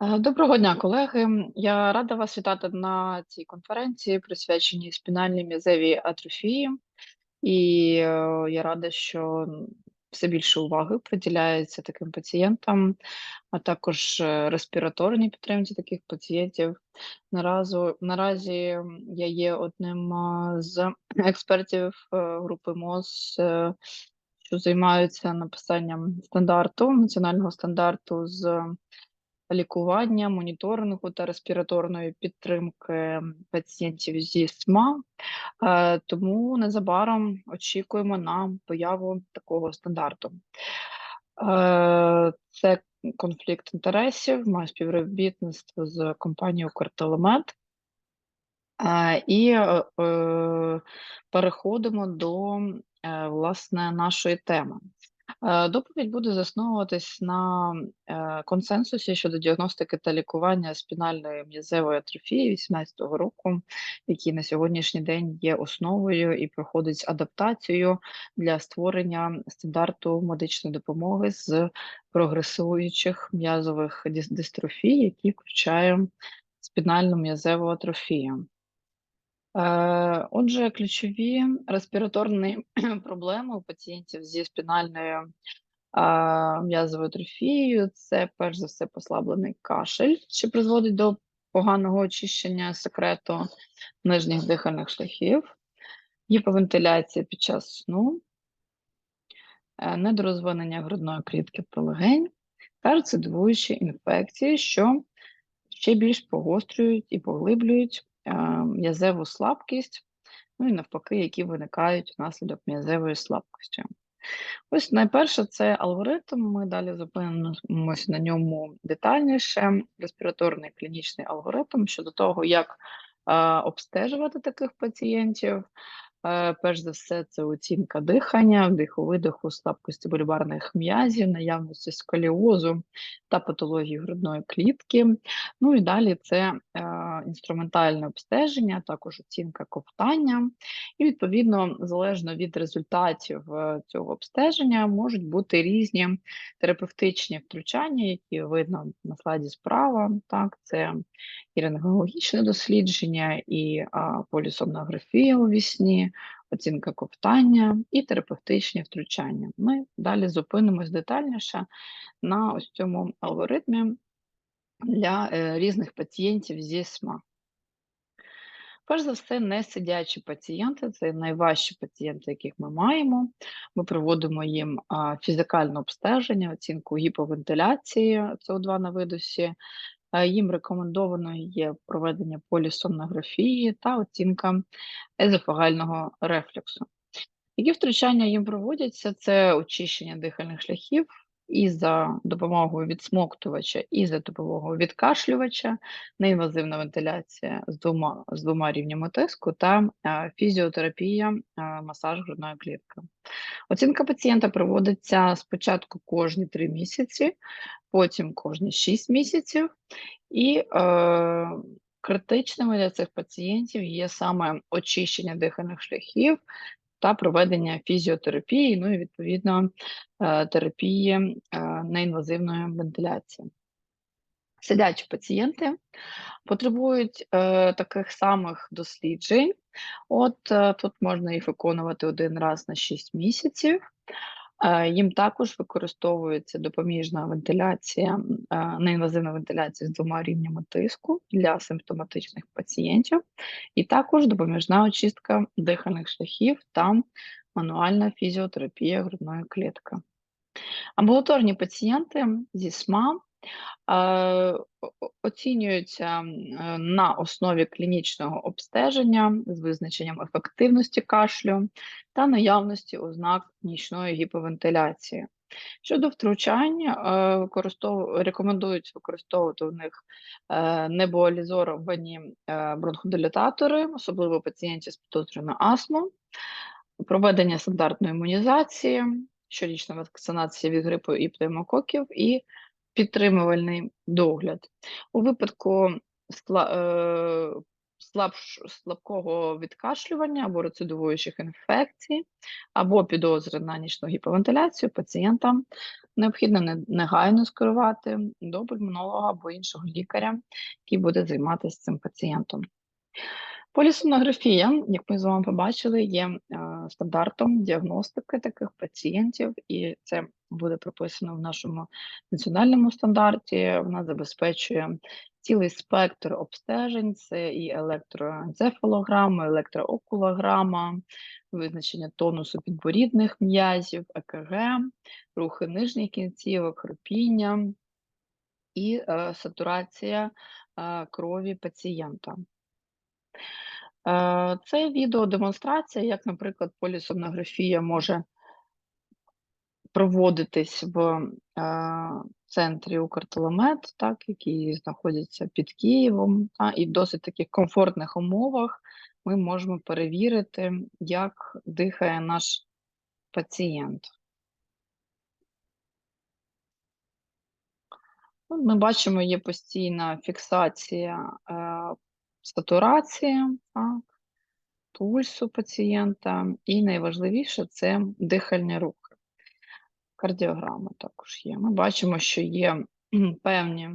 Е, Доброго дня, колеги. Я рада вас вітати на цій конференції, присвяченій спінальній м'язевій атрофії. І е, я рада, що все більше уваги приділяється таким пацієнтам, а також е, респіраторній підтримці таких пацієнтів. Наразу, наразі я є одним з експертів групи МОЗ, що займаються написанням стандарту, національного стандарту з лікування, моніторингу та респіраторної підтримки пацієнтів зі СМА. Е, Тому незабаром очікуємо на появу такого стандарту. Е, Це конфлікт інтересів, має співробітництво з компанією Картелемет. Е, І переходимо до власне нашої теми. Е, Доповідь буде засновуватись на е, консенсусі щодо діагностики та лікування спінальної м'язевої атрофії 2018 року, який на сьогоднішній день є основою і проходить адаптацію для створення стандарту медичної допомоги з прогресуючих м'язових дистрофій, які включає спінальну м'язеву атрофію. Отже, ключові респіраторні проблеми у пацієнтів зі спінальною м'язовою атрофією це перш за все послаблений кашель, що призводить до поганого очищення секрету нижніх дихальних шляхів, гіповентиляція під час сну, е, недорозвинення грудної клітки та легень, серцедвуючі інфекції, що ще більш погострюють і поглиблюють м'язеву слабкість, ну і навпаки, які виникають внаслідок м'язевої слабкості. Ось найперше це алгоритм. Ми далі зупинимося на ньому детальніше. Респіраторний клінічний алгоритм щодо того, як обстежувати таких пацієнтів. Е, Перш за все, це оцінка дихання, вдиху-видиху, слабкості бульбарних м'язів, наявності сколіозу та патології грудної клітки. Ну і далі це е, інструментальне обстеження, також оцінка ковтання. І відповідно, залежно від результатів е, цього обстеження, можуть бути різні терапевтичні втручання, які видно на слайді справа. Так, це і рентгенологічне дослідження, і а, полісомнографія у вісні, оцінка ковтання і терапевтичні втручання. Ми далі зупинимось детальніше на ось цьому алгоритмі для е, різних пацієнтів зі СМА. Перш за все, не сидячі пацієнти, це найважчі пацієнти, яких ми маємо. Ми проводимо їм фізикальне обстеження, оцінку гіповентиляції СО2 на видусі. Е, Їм рекомендовано є проведення полісомнографії та оцінка езофагального рефлюксу. Які втручання їм проводяться? Це очищення дихальних шляхів і за допомогою відсмоктувача, і за допомогою відкашлювача, неінвазивна вентиляція з двома, з двома рівнями тиску та е, фізіотерапія, е, масаж грудної клітки. Оцінка пацієнта проводиться спочатку кожні 3 місяці, потім кожні 6 місяців, і е, критичними для цих пацієнтів є саме очищення дихальних шляхів та проведення фізіотерапії, ну і відповідно е, терапії е, неінвазивної вентиляції. Сидячі пацієнти потребують е, таких самих досліджень. От е, тут можна їх виконувати один раз на 6 місяців. Їм також використовується допоміжна вентиляція, неінвазивна вентиляція з двома рівнями тиску для симптоматичних пацієнтів, і також допоміжна очистка дихальних шляхів та мануальна фізіотерапія грудної клітки. Амбулаторні пацієнти зі СМА оцінюються е, на основі клінічного обстеження з визначенням ефективності кашлю та наявності ознак нічної гіповентиляції. Щодо втручань, е, рекомендують використовувати у них е, небуалізовані е, бронходилататори, особливо пацієнтів з підозрюваною астму, проведення стандартної імунізації, щорічна вакцинація від грипу і пневмококів і підтримувальний догляд. У випадку е, слабкого відкашлювання або рецидивуючих інфекцій, або підозри на нічну гіповентиляцію пацієнта необхідно негайно скерувати до пульмонолога або іншого лікаря, який буде займатися цим пацієнтом. Полісонографія, як ми з вами побачили, є е, стандартом діагностики таких пацієнтів, і це буде прописано в нашому національному стандарті. Вона забезпечує цілий спектр обстежень: це і електроенцефалограма, електроокулограма, визначення тонусу підборідних м'язів, ЕКГ, рухи нижніх кінцівок, хропіння і е, сатурація е, крові пацієнта. Е, це відеодемонстрація, як, наприклад, полісомнографія може проводитись в е, центрі Укртелемет, так, який знаходиться під Києвом, та, і в досить таких комфортних умовах ми можемо перевірити, як дихає наш пацієнт. Ми бачимо, є постійна фіксація е, сатурації, так, пульсу пацієнта, і найважливіше це дихальні рухи. Кардіограма також є. Ми бачимо, що є певні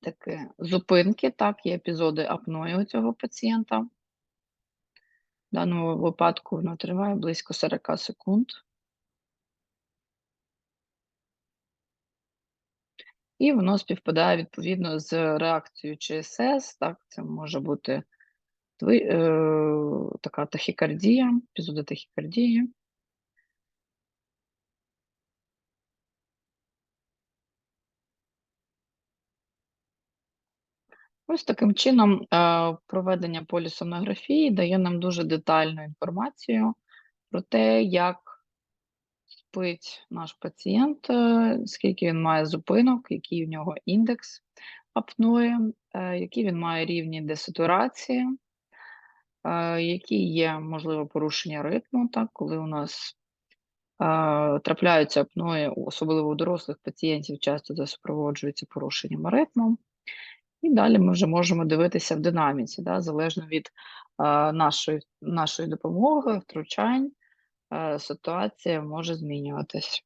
такі зупинки, так, є епізоди апної у цього пацієнта. В даному випадку воно триває близько 40 секунд. І воно співпадає відповідно з реакцією ЧСС. Так, це може бути е, така тахікардія, епізоди тахікардії. Ось таким чином е, проведення полісонографії дає нам дуже детальну інформацію про те, як спить наш пацієнт, е, скільки він має зупинок, який в нього індекс апної, е, які він має рівні десатурації, які є, можливо, порушення ритму, так, коли у нас трапляються апної, особливо у дорослих пацієнтів, часто це супроводжується порушенням ритму. І далі ми вже можемо дивитися в динаміці, да, залежно від е, нашої нашої допомоги, втручань, е, ситуація може змінюватись.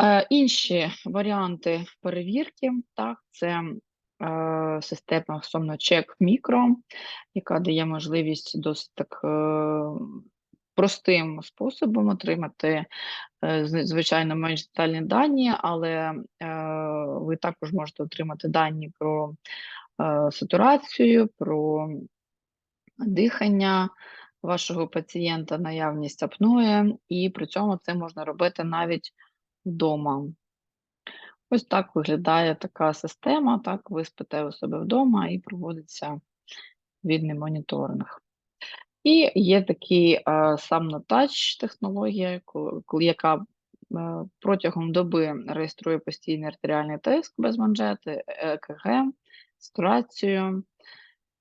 Е, інші варіанти перевірки, так, це е, система SomnoCheck Micro, яка дає можливість досить так е, простим способом отримати Е, звичайно, менш детальні дані, але е, ви також можете отримати дані про е, сатурацію, про дихання вашого пацієнта, наявність апної, і при цьому це можна робити навіть вдома. Ось так виглядає така система. Так, ви спите у себе вдома і проводиться відний моніторинг. І є такий е, сам нотач технологія, коли, яка е, протягом доби реєструє постійний артеріальний тиск без манжети, ЕКГ, сатурацію,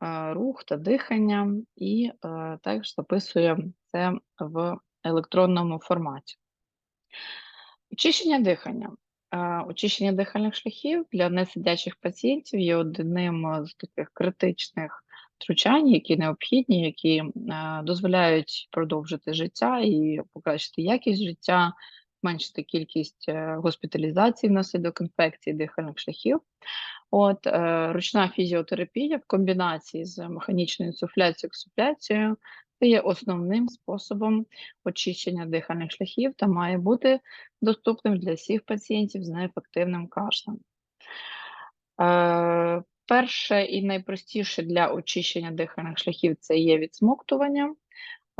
е, рух та дихання, і е, також записує це в електронному форматі. Очищення дихання. Е, очищення дихальних шляхів для несидячих пацієнтів є одним з таких критичних втручань, які необхідні, які е, дозволяють продовжити життя і покращити якість життя, зменшити кількість е, госпіталізацій внаслідок інфекції дихальних шляхів. От е, ручна фізіотерапія в комбінації з механічною інсуфляцією ексуфляцією це є основним способом очищення дихальних шляхів та має бути доступним для всіх пацієнтів з неефективним кашлем. Перше і найпростіше для очищення дихальних шляхів це є відсмоктування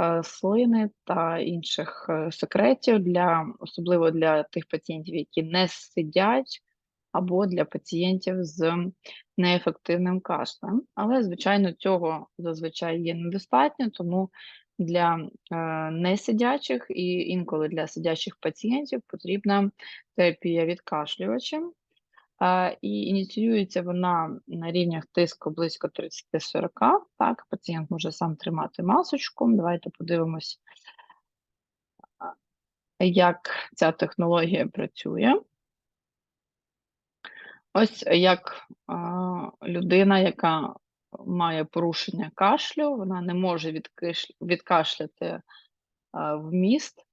е, слини та інших е, секретів, для, особливо для тих пацієнтів, які не сидять, або для пацієнтів з неефективним кашлем. Але, звичайно, цього зазвичай є недостатньо, тому для е, несидячих і інколи для сидячих пацієнтів потрібна терапія відкашлювачем. І ініціюється вона на рівнях тиску близько 30-40. Так, пацієнт може сам тримати масочку. Давайте подивимось, як ця технологія працює. Ось як, людина, яка має порушення кашлю, вона не може відкиш відкашляти, вміст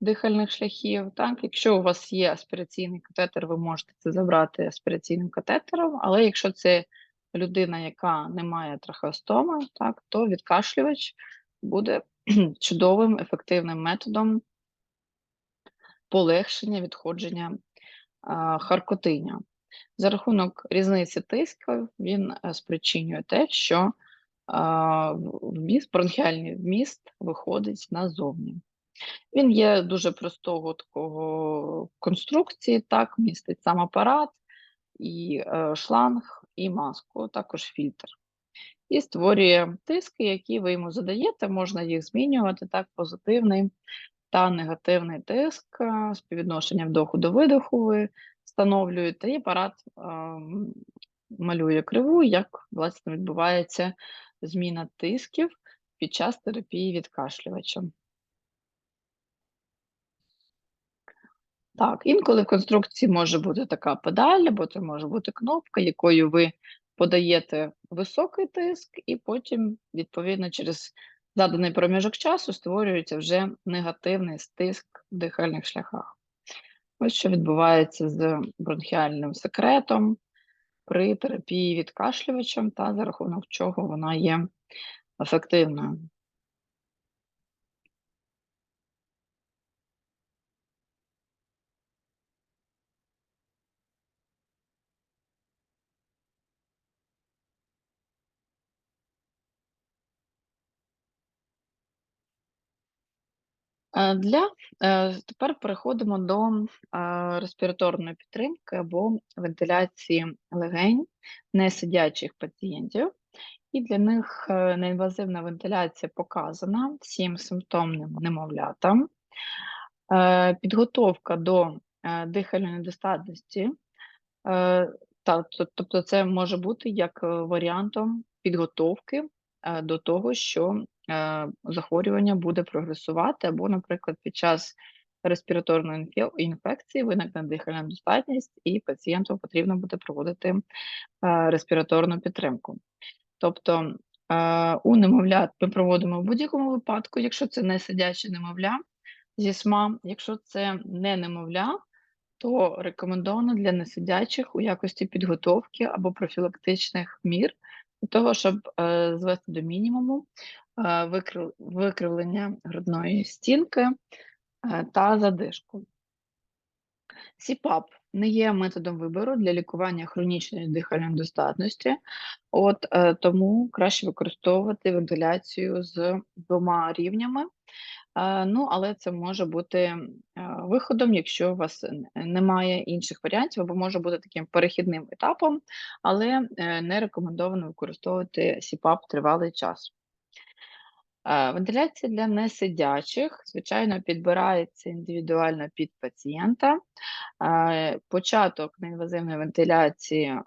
дихальних шляхів, так. Якщо у вас є аспіраційний катетер, ви можете це забрати аспіраційним катетером, але якщо це людина, яка не має трахеостоми, так, то відкашлювач буде чудовим ефективним методом полегшення відходження, а, харкотиння. За рахунок різниці тисків він, е, спричинює те, що, вміст, бронхіальний вміст виходить назовні. Він є дуже простого такого конструкції, так, містить сам апарат, і, е, шланг, і маску, також фільтр. І створює тиски, які ви йому задаєте, можна їх змінювати, так, позитивний та негативний тиск, е, співвідношення вдоху до видоху ви встановлюєте, і апарат, ем, малює криву, як, власне, відбувається зміна тисків під час терапії відкашлювачем. Так, інколи в конструкції може бути така педаль, або це може бути кнопка, якою ви подаєте високий тиск, і потім, відповідно, через заданий проміжок часу створюється вже негативний стиск в дихальних шляхах. Ось що відбувається з бронхіальним секретом при терапії відкашлювачем та за рахунок чого вона є ефективною. Для е, тепер переходимо до е, респіраторної підтримки або вентиляції легень несидячих пацієнтів. І для них неінвазивна вентиляція показана всім симптомним немовлятам. Підготовка до дихальної недостатності, тобто це може бути як варіантом підготовки до того, що Е, захворювання буде прогресувати, або, наприклад, під час респіраторної інфекції виникне дихальна недостатність, і пацієнту потрібно буде проводити е, респіраторну підтримку. Тобто е, у немовлят ми проводимо в будь-якому випадку, якщо це не сидяче немовля зі СМА, якщо це не немовля, то рекомендовано для несидячих у якості підготовки або профілактичних мір для того, щоб звести до мінімуму викривлення грудної стінки е, та задишку. СІПАП не є методом вибору для лікування хронічної дихальної недостатності, от е, тому краще використовувати вентиляцію з двома рівнями. Е, ну, але це може бути виходом, якщо у вас немає інших варіантів, або може бути таким перехідним етапом, але не рекомендовано використовувати СІПАП тривалий час. Вентиляція для несидячих, звичайно, підбирається індивідуально під пацієнта. Початок неінвазивної вентиляції е,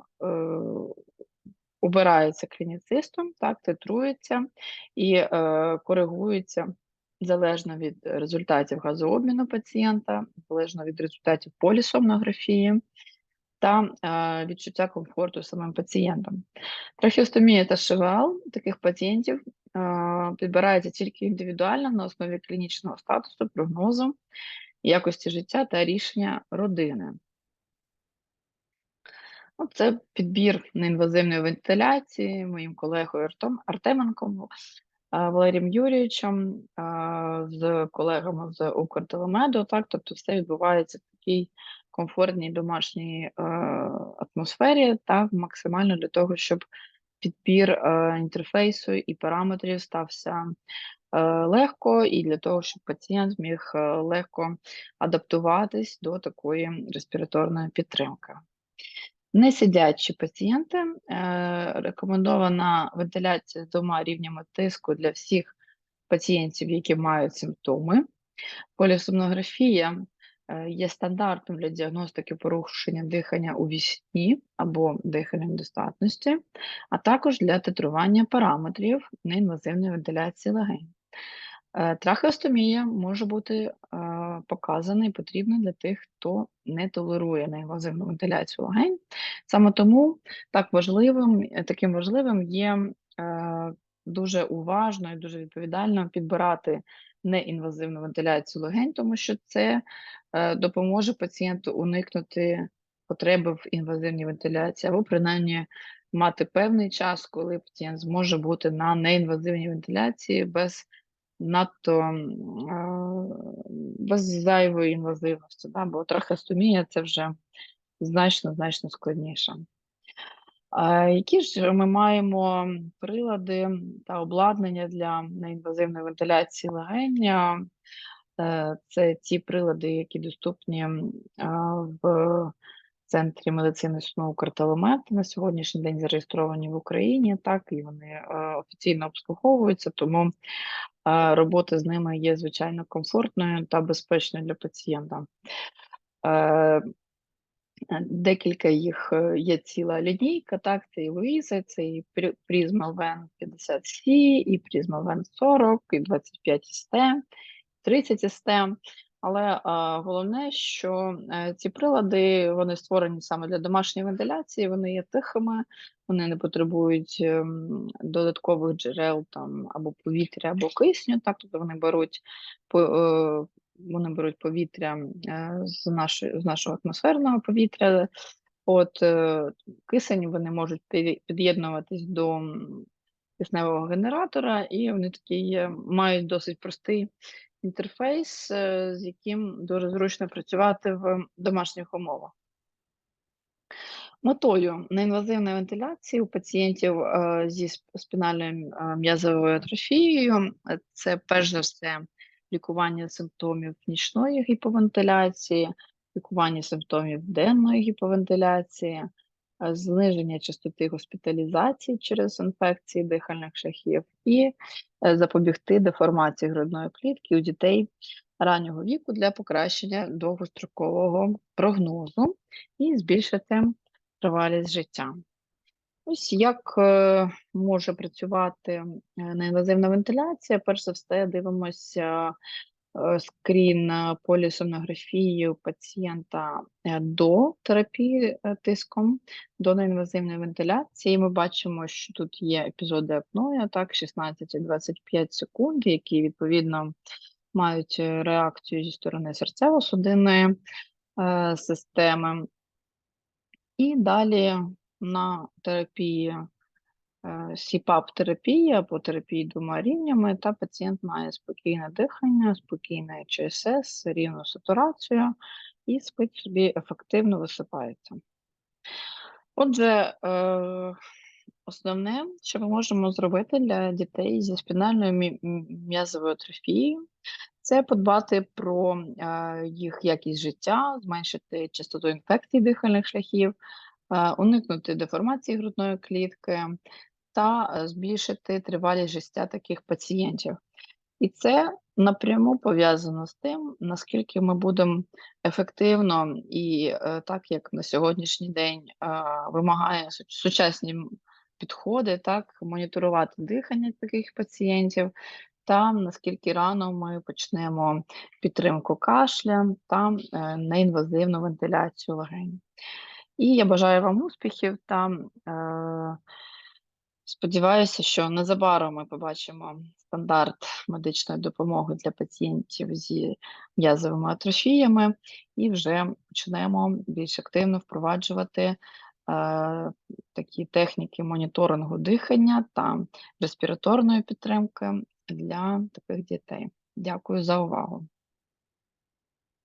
обирається клініцистом, так, титрується і е, коригується залежно від результатів газообміну пацієнта, залежно від результатів полісомнографії та е, відчуття комфорту самим пацієнтом. Трахеостомія та ШВЛ таких пацієнтів підбирається тільки індивідуально на основі клінічного статусу, прогнозу, якості життя та рішення родини. Ну, це підбір неінвазивної вентиляції моїм колегою Артеменком, Валерієм Юрійовичем, з колегами з Укртелемеду. Так, тобто все відбувається в такій комфортній домашній атмосфері, так, максимально для того, щоб підбір е, інтерфейсу і параметрів стався е, легко, і для того, щоб пацієнт міг е, легко адаптуватись до такої респіраторної підтримки. Несидячі пацієнти рекомендована вентиляція з двома рівнями тиску для всіх пацієнтів, які мають симптоми. Полісомнографія є стандартом для діагностики порушення дихання у вісні або дихальної недостатності, а також для титрування параметрів неінвазивної вентиляції легень. Е, Трахеостомія може бути е, показана і потрібна для тих, хто не толерує неінвазивну вентиляцію легень. Саме тому так важливим, таким важливим є е, дуже уважно і дуже відповідально підбирати неінвазивну вентиляцію легень, тому що це е, допоможе пацієнту уникнути потреби в інвазивній вентиляції, або принаймні мати певний час, коли пацієнт зможе бути на неінвазивній вентиляції без надто м, без зайвої інвазивності, да, бо трахеостомія це вже значно значно складніше. Які ж ми маємо прилади та обладнання для неінвазивної вентиляції легень? Е, Це ті прилади, які доступні в центрі медицини сну «Укртелемет» на сьогоднішній день зареєстровані в Україні, так і вони е, офіційно обслуговуються, тому е, робота з ними є звичайно комфортною та безпечною для пацієнта. Е, Декілька їх е, є ціла лінійка, так, це і Луїза, це і Prisma Ven 50C, і Prisma Ven 40, і 25 ST, 30 ST. Але а, головне, що е, ці прилади вони створені саме для домашньої вентиляції, вони є тихими, вони не потребують ем, додаткових джерел там або повітря, або кисню, так, тобто вони беруть по, е, вони беруть повітря е, з, нашої, з нашого атмосферного повітря. От е, кисень вони можуть під'єднуватись до кисневого генератора, і вони такі мають досить простий інтерфейс, е, з яким дуже зручно працювати в домашніх умовах. Метою неінвазивної вентиляції у пацієнтів зі спінальною м'язовою атрофією це перш за все лікування симптомів нічної гіповентиляції, лікування симптомів денної гіповентиляції, е, зниження частоти госпіталізації через інфекції дихальних шляхів і е, запобігти деформації грудної клітки у дітей раннього віку для покращення довгострокового прогнозу і збільшити тривалість життя. Ось як е, може працювати е, неінвазивна вентиляція. Перш за все, дивимося е, скрін е, пацієнта до терапії тиском, до неінвазивної вентиляції. Ми бачимо, що тут є епізоди апної, так, 16 і 25 секунд, які відповідно мають реакцію зі сторони серцево-судинної системи. І далі на терапії е, СІПАП-терапії або терапії двома рівнями, та пацієнт має спокійне дихання, спокійне ЧСС, рівну сатурацію і спить собі ефективно висипається. Отже, е, основне, що ми можемо зробити для дітей зі спінальною м'язовою атрофією, це подбати про е, їх якість життя, зменшити частоту інфекцій дихальних шляхів, уникнути деформації грудної клітки та е, збільшити тривалість життя таких пацієнтів. І це напряму пов'язано з тим, наскільки ми будемо ефективно і е, так, як на сьогоднішній день е, вимагає сучасні підходи, так, моніторувати дихання таких пацієнтів, та наскільки рано ми почнемо підтримку кашля та е, неінвазивну вентиляцію легень. І я бажаю вам успіхів та е, сподіваюся, що незабаром ми побачимо стандарт медичної допомоги для пацієнтів зі м'язовими атрофіями і вже почнемо більш активно впроваджувати е, такі техніки моніторингу дихання та респіраторної підтримки для таких дітей. Дякую за увагу.